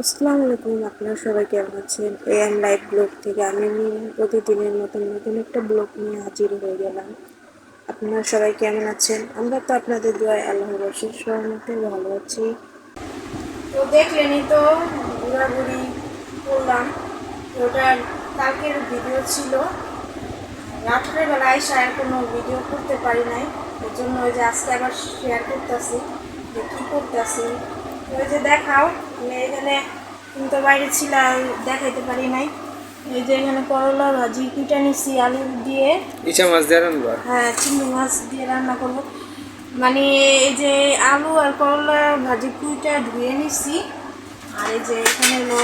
আসসালামু আলাইকুম, আপনারা সবাই কেমন আছেন? এ এম লাইভ ব্লগ থেকে আমি প্রতিদিনের মতন নতুন একটা ব্লগ নিয়ে হাজির হয়ে গেলাম। আপনারা সবাই কেমন আছেন? আমরা তো আপনাদের দোয়ায় আল্লাহ রশিদ সহমতে ভালো আছি। তো দেখলেনই তো, ঘোরাঘুরি করলাম। ওটার কালকের ভিডিও ছিল। রাত্রের বেলা আইসা আর কোনো ভিডিও করতে পারি নাই। এর জন্য ওই যে আজকে আবার শেয়ার করতেছি যে কী করতেছি। ওই যে দেখাও আমি এখানে কিন্তু বাইরে ছিলাম দেখাইতে পারি নাই। এই যে এখানে করলা ভাজি কুইটা নিছি আলু দিয়ে। ইচা মাছ দিয়ে রান্না হ্যাঁ চিংড়ি মাছ দিয়ে রান্না করব। মানে এই যে আলু আর করলা ভাজি কুইটা ধুয়ে নিছি। আর এই যে এখানে হলো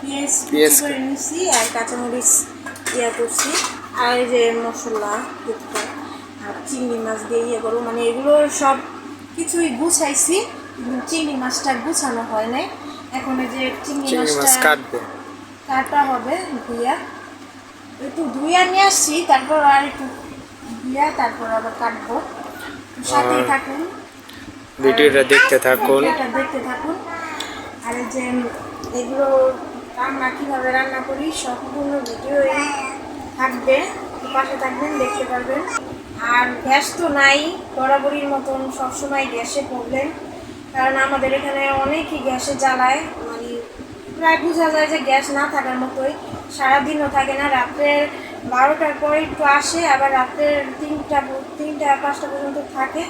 পেঁয়াজ পেঁয়াজ। করে নিছি আর কাঁচামরিচ ইয়া করছি। আর এই যে মশলা টুকটাক আর চিংড়ি মাছ দিয়ে ইয়ে করব। মানে এগুলো সব কিছুই গুছাইছি। চিংড়ি মাছটা গুছানো হয় নাই। এখন এই যে চিংড়ি মাছটা কাটবো। কাটা হবে ধুইয়া। একটু ধুইয়া নিয়ে আসছি তারপর আর একটু ধুইয়া তারপর আবার কাটবো। সাথেই আর থাকুন। ভিডিওটা দেখতে থাকুন। দেখতে থাকুন। আর যে এগুলো রান্না কীভাবে রান্না করি সম্পূর্ণ ভিডিওই থাকবে। পাশে থাকবেন দেখতে পারবেন। আর গ্যাস তো নাই বরাবরির মতন সবসময় গ্যাসে প্রবলেম কারণ আমাদের এখানে অনেকই গ্যাসে জ্বালায় মানে প্রায় বোঝা যায় যে গ্যাস না থাকার মতোই। সারাদিনও থাকে না, রাত্রের বারোটার পরে একটু আসে, আবার রাত্রের তিনটা তিনটা, পাঁচটা পর্যন্ত থাকে।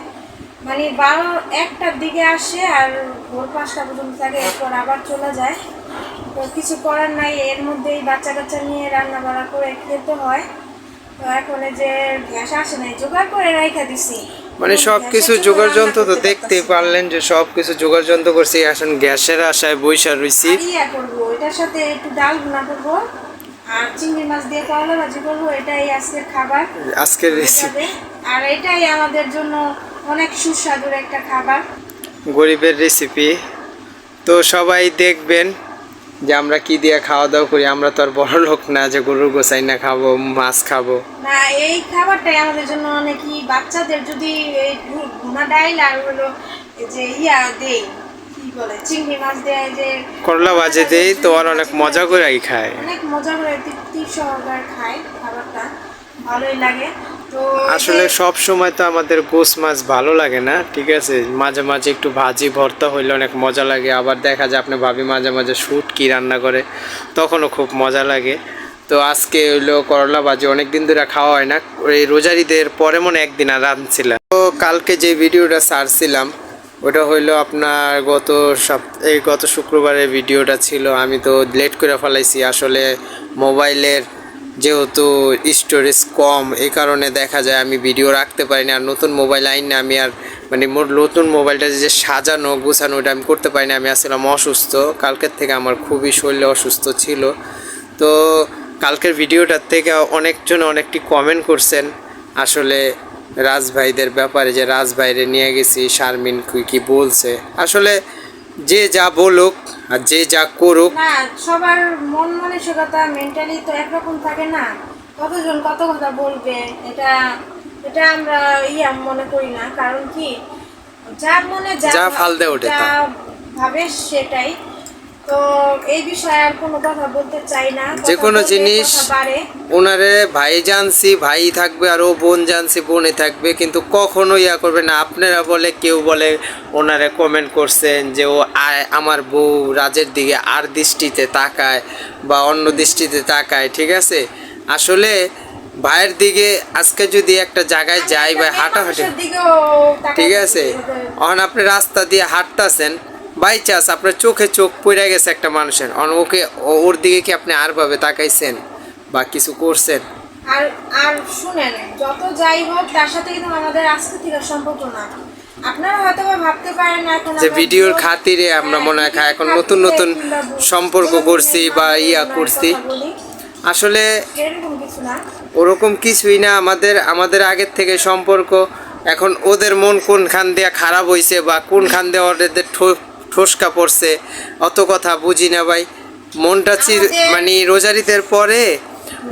মানে বারো, একটার দিকে আসে আর ভোর পাঁচটা পর্যন্ত থাকে, এরপর আবার চলে যায়। তো কিছু করার নাই, এর মধ্যেই বাচ্চা কাচ্চা নিয়ে রান্না বান্না করে খেতে হয়। তো এখন যে গ্যাস আসে নাই, জোগাড় করে রাইখা দিছি। মানে সব কিছু জোগাড় যন্ত্র তো দেখতেই পারলেন যে সব কিছু জোগাড় যন্ত্র করছি এখন গ্যাসের আশায় বৈশা রয়েছি এটার সাথে একটু ডাল ভুনা করব আর চিংড়ি মাছ দিয়ে করলা ভাজি করব এটাই আজকের খাবার। আজকের রেসিপি আর এটাই আমাদের জন্য অনেক সুস্বাদুর একটা খাবার। গরিবের রেসিপি তো সবাই দেখবেন যে আমরা কি দিয়ে খাওয়া দাওয়া করি আমরা তো আর বড় লোক না যে গরুর গোসাই না খাব মাছ খাব। না এই খাবারটাই আমাদের জন্য বাচ্চাদের যদি এই ভুনা ডাইল আর হলো যে ইয়া দেই বলে চিংড়ি মাছ দেয় যে করলা ভাজি দেই তো আর অনেক মজা করেই খায়। অনেক মজা করে তৃপ্তি সহকারে খায় খাবারটা ভালোই লাগে। আসলে সব সময় তো আমাদের গোস মাছ ভালো লাগে না ঠিক আছে? মাঝে মাঝে একটু ভাজি ভর্তা হইলে অনেক মজা লাগে আবার দেখা যায় আপনি ভাবি মাঝে মাঝে শুট কি রান্না করে তখনও খুব মজা লাগে। তো আজকে হইল করলা ভাজি অনেক দিন ধরে খাওয়া হয় না এই রোজারিদের পরে মনে একদিন আর রাঁধছিলাম। তো কালকে যে ভিডিওটা সারছিলাম ওটা হইল আপনার গত সপ্তাহ এই গত শুক্রবারের ভিডিওটা ছিল আমি তো লেট করে ফেলাইছি আসলে মোবাইলের যেহেতু স্টোরেজ কম এই কারণে দেখা যায় আমি ভিডিও রাখতে পারি না আর নতুন মোবাইল আইন না আমি আর মানে মোট নতুন মোবাইলটা যে সাজানো, গুছানো ওটা আমি করতে পারি না আমি আসলাম অসুস্থ, কালকের থেকে আমার খুবই শরীরে অসুস্থ ছিল। তো কালকের ভিডিওটার থেকে অনেকজন অনেকটি কমেন্ট করছেন, আসলে রাজভাইদের ব্যাপারে যে রাজভাইরে নিয়ে গেছি, শারমিন কি কি বলছে? আসলে যে যা বলুক আর যে যা করুক। না সবার মন মানসিকতা মেন্টালি তো একরকম থাকে না। কতজন কত কথা বলবে এটা এটা আমরা ইয়া মনে করি না। কারণ কি? যা মনে যা যা ফালদে ওঠে যা তা। ভাবে সেটাই। তো এই বিষয়ে আর কোনো কথা বলতে চাই না। যে কথা কোনো বললে জিনিস ওনারে ভাই জানছি ভাই থাকবে আর ও বোন জানছি বোনে থাকবে কিন্তু কখনো ইয়া করবে না। আপনারা বলে কেউ বলে ওনারে কমেন্ট করছেন যে ও আমার বউ রাজের দিকে আর দৃষ্টিতে তাকায় বা অন্য দৃষ্টিতে তাকায় ঠিক আছে? আসলে ভাইয়ের দিকে আজকে যদি একটা জায়গায় যাই বা হাঁটাহাঁটি ঠিক আছে। এখন আপনি রাস্তা দিয়ে হাঁটতেছেন বাই চান্স আপনার চোখে চোখ পড়ে গেছে একটা মানুষের। অন ওকে ওর দিকে কি আপনি আর ভাবে তাকাইছেন বা কিছু করছেন? আর আর শুনেন যত যাই হোক তার সাথে কিন্তু আমাদের আজকে থেকে সম্পর্ক না। আপনারা হয়তো ভাবতে পারেন না এখন যে ভিডিওর খাতিরে আমরা হ্যাঁ, মনে হয় এখন নতুন নতুন সম্পর্ক করছি বা ইয়া করছি। আসলে ওরকম কিছুই না। আমাদের আমাদের আগের থেকে সম্পর্ক এখন ওদের মন কোনখান দিয়ে খারাপ হয়েছে বা কোনখান দিয়ে ওদের ঠো- ঠোসকা পড়ছে। অত কথা বুঝি না ভাই। মনটা চির মানে রোজারিতের পরে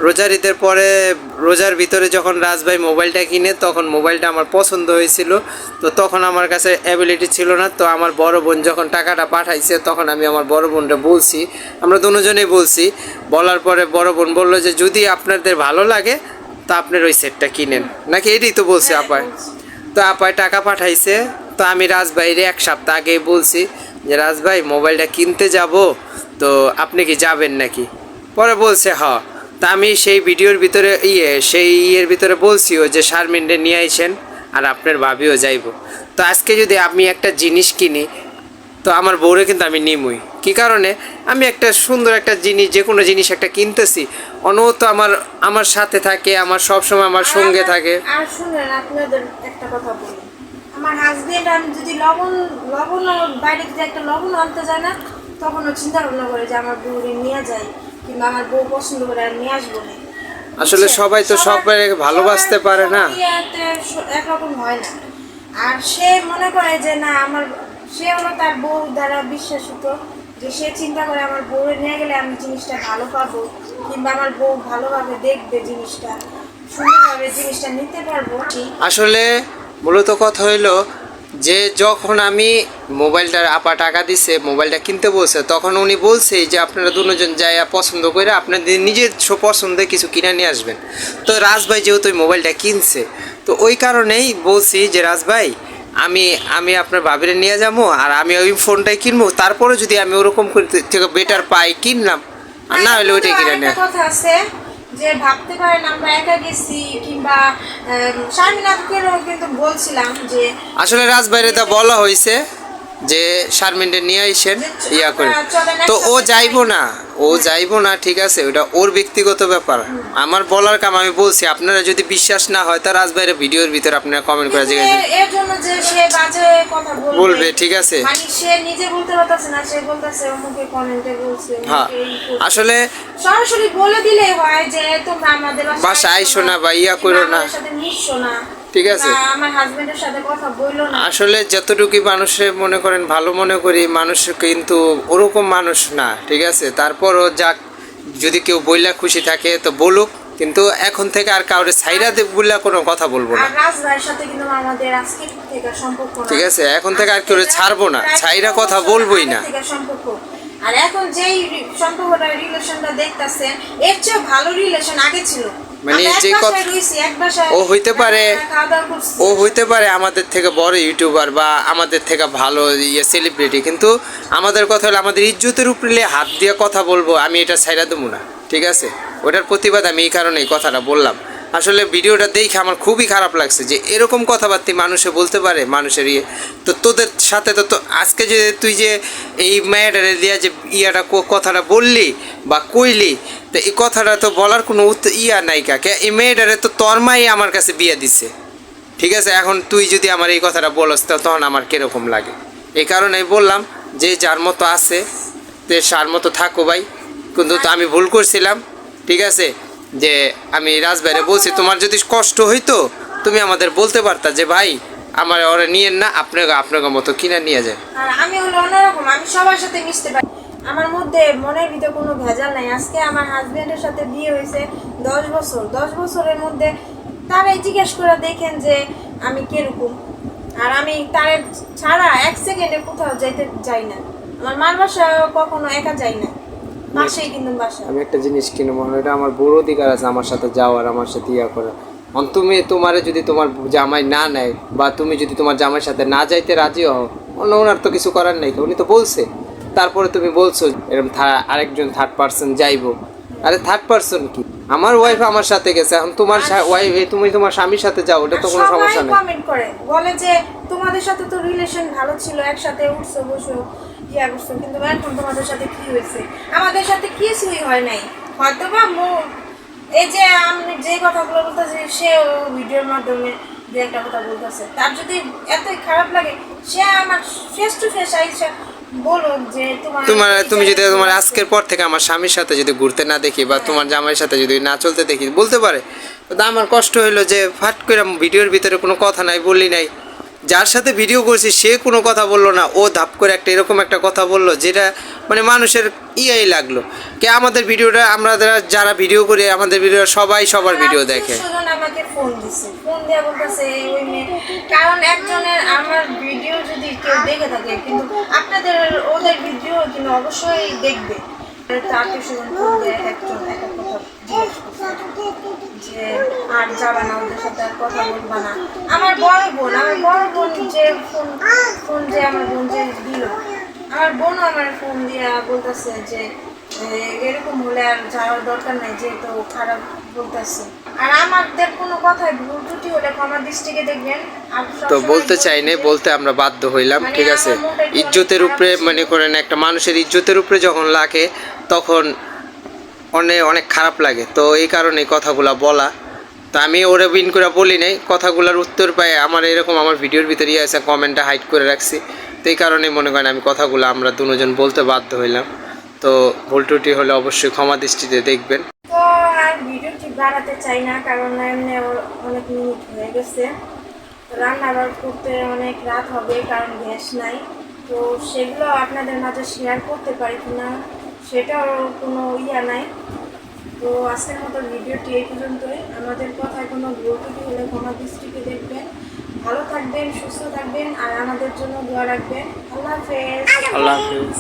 রোজার ঈদের পরে রোজার ভিতরে যখন রাজভাই মোবাইলটা কিনে তখন মোবাইলটা আমার পছন্দ হয়েছিল। তো তখন আমার কাছে অ্যাবিলিটি ছিল না। তো আমার বড় বোন যখন টাকাটা পাঠাইছে তখন আমি আমার বড় বোনটা বলছি। আমরা দুজনেই বলছি। বলার পরে বড় বোন বলল যে যদি আপনাদের ভালো লাগে তা আপনার ওই সেটটা কিনেন। নাকি এটাই তো বলছে হ্যাঁ, আপায়। তো আপায় টাকা পাঠাইছে। তো আমি রাজভাইরে এক সপ্তাহ আগেই বলছি যে রাজভাই মোবাইলটা কিনতে যাব? তো আপনি কি যাবেন নাকি? পরে বলছে হ। তা আমি সেই ভিডিওর ভিতরে ইয়ে সেই ইয়ের ভিতরে বলছিও যে শারমিনরে নিয়ে আইসেন আর আপনার ভাবিও যাইব। তো আজকে যদি আমি একটা জিনিস কিনি তো আমার বউরে কিন্তু আমি নিমুই। কি কারণে? আমি একটা সুন্দর একটা জিনিস যে কোনো জিনিস একটা কিনতেছি অন্য তো আমার আমার সাথে থাকে আমার সবসময় আমার সঙ্গে থাকে। আর শুনেন আপনাদের একটা কথা বলি। আমার হাজবেন্ড আমি যদি লবণ লবণ বাইরে যদি একটা লবণ আনতে যায় না তখন ও চিন্তা ভাবনা করে যে আমার বউরে নিয়ে যায় কিংবা আমার বউ পছন্দ করে আর নিয়ে আসব না। আসলে সবাই তো সবাই ভালোবাসতে পারে না। একরকম হয় না। আর সে মনে করে যে না আমার সে হলো তার বউ দ্বারা বিশ্বাসিত যে সে চিন্তা করে আমার বউরে নিয়ে গেলে আমি জিনিসটা ভালো পাবো কিংবা আমার বউ ভালোভাবে দেখবে জিনিসটা সুন্দরভাবে জিনিসটা নিতে পারব। ঠিক আসলে মূলত কথা হইল যে যখন আমি মোবাইলটার আপা টাকা দিছে মোবাইলটা কিনতে বলছে তখন উনি বলছে যে আপনারা দুজন যাইয়া পছন্দ করে আপনাদের নিজের পছন্দে কিছু কিনে নিয়ে আসবেন। তো রাজভাই যেহেতু ওই মোবাইলটা কিনছে তো ওই কারণেই বলছি যে রাজভাই আমি আমি আপনার ভাবিরে নিয়ে যাব আর আমি ওই ফোনটাই কিনবো তারপরে যদি আমি ওরকম করে থেকে বেটার পাই কিনলাম। আর না হলে ওইটাই কিনে নেয়। যে ভাবতে পারেন, আমরা একা গেছি কিংবা স্বামীনাথকেও কিন্তু বলছিলাম যে আসলে রাজবাড়িতে বলা হয়েছে যে শারমিনকে নিয়ে আইসেন ইয়া করে তো ও যাইবো না ও যাইবো না ঠিক আছে ওটা ওর ব্যক্তিগত ব্যাপার আমার বলার কাম আমি বলছি আপনারা যদি বিশ্বাস না হয় তা বাইরে ভিডিওর ভিতরে আপনারা কমেন্ট করে জিজ্ঞাসা এর- জন্য যে সে বাজে কথা বলবে বলবে, ঠিক আছে। মানে সে নিজে বলতে পারতেছে না সে বলতেছে অমুকে কমেন্টে বলছে হ্যাঁ আসলে সরাসরি বলে দিলে হয় যে তোমরা আমাদের বাসায় আইসো না বা ইয়া করো না। সাথে মিশছো না ঠিক আছে। আসলে যতটুকু মানুষে মনে করেন ভালো মনে করি মানুষ কিন্তু ওরকম মানুষ না ঠিক আছে তারপরও যাক যদি কেউ বইলা খুশি থাকে তো বলুক কিন্তু এখন থেকে আর কাউরে সাইরা দেব বললে কোনো কথা বলব না। ঠিক আছে, এখন থেকে আর কেউ ছাড়বো না, সাইরা কথা বলবোই না। আর এখন যেই সম্পর্কটা রিলেশনটা দেখতাছেন এর চেয়ে ভালো রিলেশন আগে ছিল মানে যে কথা- ও হইতে পারে। ও হইতে পারে আমাদের থেকে বড় ইউটিউবার বা আমাদের থেকে ভালো ইয়ে সেলিব্রিটি কিন্তু আমাদের কথা হলো আমাদের ইজ্জতের উপরে হাত দিয়ে কথা বলব আমি এটা ছাইরা দেবো না ঠিক আছে ওটার প্রতিবাদ আমি এই কারণে এই কথাটা বললাম আসলে ভিডিওটা দেখে আমার খুবই খারাপ লাগছে যে এরকম কথাবার্তা মানুষে বলতে পারে, মানুষের ইয়ে। তো তোদের সাথে তো তো আজকে যে তুই যে এই মেয়েটারে দিয়া যে ইয়াটা কথাটা বললি বা কইলি, তো এই কথাটা তো বলার কোনো ইয়া নাই কাকে? এই মেয়েটারে তো তোর মাই আমার কাছে বিয়ে দিছে। ঠিক আছে? এখন তুই যদি আমার এই কথাটা বলস, তো তখন আমার কীরকম লাগে? এই কারণে বললাম যে যার মতো আছে যে সার মতো থাকো ভাই। কিন্তু তো আমি ভুল করছিলাম, ঠিক আছে? যে আমি রাজবাইরে বলছি, তোমার যদি কষ্ট হইতো, তুমি আমাদের বলতে পারতা যে, ভাই, আমার ওরা নিয়েন না, আপনাকে আপনাকে মতো কিনা নিয়ে যায় আর আমি হলো অন্যরকম, আমি সবার সাথে মিশতে পারি। আমার মধ্যে মনের ভিতরে কোনো ভেজাল নাই। আজকে আমার হাজবেন্ডের সাথে বিয়ে হয়েছে দশ বছর। দশ বছরের মধ্যে তারাই জিজ্ঞেস করে দেখেন যে, আমি কীরকম? আর আমি তার ছাড়া এক সেকেন্ডে কোথাও যাইতে যাই না। আমার মার বাসা কখনো একা যাই না। পাশেই কিন্তু বাসা আমি একটা জিনিস কিনবো এটা আমার বড় অধিকার আছে আমার সাথে যাওয়ার আমার সাথে ইয়া করার। অন তুমি তোমারে যদি তোমার জামাই না নেয় বা তুমি যদি তোমার জামাইয়ের সাথে না যাইতে রাজি হও অন্য ওনার তো কিছু করার নাই উনি তো বলছে। তারপরে তুমি বলছো এরকম থা- আরেকজন থার্ড পার্সন যাইবো। আরে থার্ড পার্সন কি? আমার ওয়াইফ আমার সাথে গেছে এখন তোমার ওয়াইফ তুমি তোমার স্বামীর সাথে যাও ওটা তো কোনো সমস্যা নেই। কমেন্ট করে বলে যে তোমাদের সাথে তো রিলেশন ভালো ছিল একসাথে উঠছো বসো। ইয়া করছ কিন্তু এখন তোমাদের সাথে কি হয়েছে? আমাদের সাথে কিছুই হয় নাই। হয়তো বা এই যে আমি যে কথাগুলো বলতেছি সেও ভিডিওর মাধ্যমে যে একটা কথা বলতেছে। তার যদি এতই খারাপ লাগে সে আমার ফেস টু ফেস আইসা যে তোমার তোমার তুমি যদি তোমার আজকের পর থেকে আমার স্বামীর সাথে যদি ঘুরতে না দেখি বা তোমার জামাইয়ের সাথে যদি না চলতে দেখি বলতে পারে। তো আমার কষ্ট হইল যে ফাট করে ভিডিওর ভিতরে কোনো কথা নাই বললি নাই। যার সাথে ভিডিও করছি সে কোনো কথা বলল না। ও ধাপ করে একটা এরকম একটা কথা বলল যেটা মানে মানুষের ইয়াই লাগল। কে আমাদের ভিডিওটা আমরা যারা- ভিডিও করি আমাদের ভিডিও সবাই সবার ভিডিও দেখে। আমাকে ফোন দিছে। ফোন দেওয়া বলতেছে ওই মেয়ে কারণ একজনের আমার ভিডিও যদি কেউ দেখে থাকে কিন্তু আপনাদের ওদের ভিডিও কিন্তু অবশ্যই দেখবে। ফোন দিয়ে একজন। যে আর যাবা না ওদের সাথে আর কথা বলবা না। আমার বড় বোন আমার বড় বোন যে ফোন ফোন যে আমার বোন যে দিল আমার বোনও আমার ফোন দিয়ে বলতেছে যে এরকম হলে আর যাওয়ার দরকার নাই যে তো খারাপ বলতেছে। আর আমাদের কোনো কথায় ভুল ত্রুটি হলে ক্ষমার দৃষ্টিকে দেখবেন। তো বলতে চাই নাই বলতে আমরা বাধ্য হইলাম মানে ঠিক আছে? ইজ্জতের উপরে। মনে করেন একটা মানুষের ইজ্জতের উপরে যখন লাগে তখন অনেক অনেক খারাপ লাগে। তো এই কারণে কথাগুলো বলা। তো আমি ওরে বিন করে বলি নাই। কথাগুলোর উত্তর পাই আমার এরকম আমার ভিডিওর ভিতরে ইয়ে আছে কমেন্টটা হাইড করে রাখছি। তো এই কারণে মনে করেন আমি কথাগুলো আমরা দুজন বলতে বাধ্য হইলাম। তো ভুল ত্রুটি হলে অবশ্যই ক্ষমা দৃষ্টিতে দেখবেন। ভিডিওটি বাড়াতে চাই না, কারণ অনেক মিনিট হয়ে গেছে। রান্না করতে অনেক রাত হবে, কারণ গ্যাস নাই। তো সেগুলো আপনাদের মাঝে শেয়ার করতে পারি কিনা? সেটাও কোনো ইয়া নাই। তো আজকের মতো ভিডিওটি এই পর্যন্তই। আমাদের কথায় কোনো ভুল হলে কোনো দৃষ্টিকে দেখবেন। ভালো থাকবেন, সুস্থ থাকবেন, আর আমাদের জন্য দোয়া রাখবেন। আল্লাহ হাফেজ। আল্লাহ হাফিজ।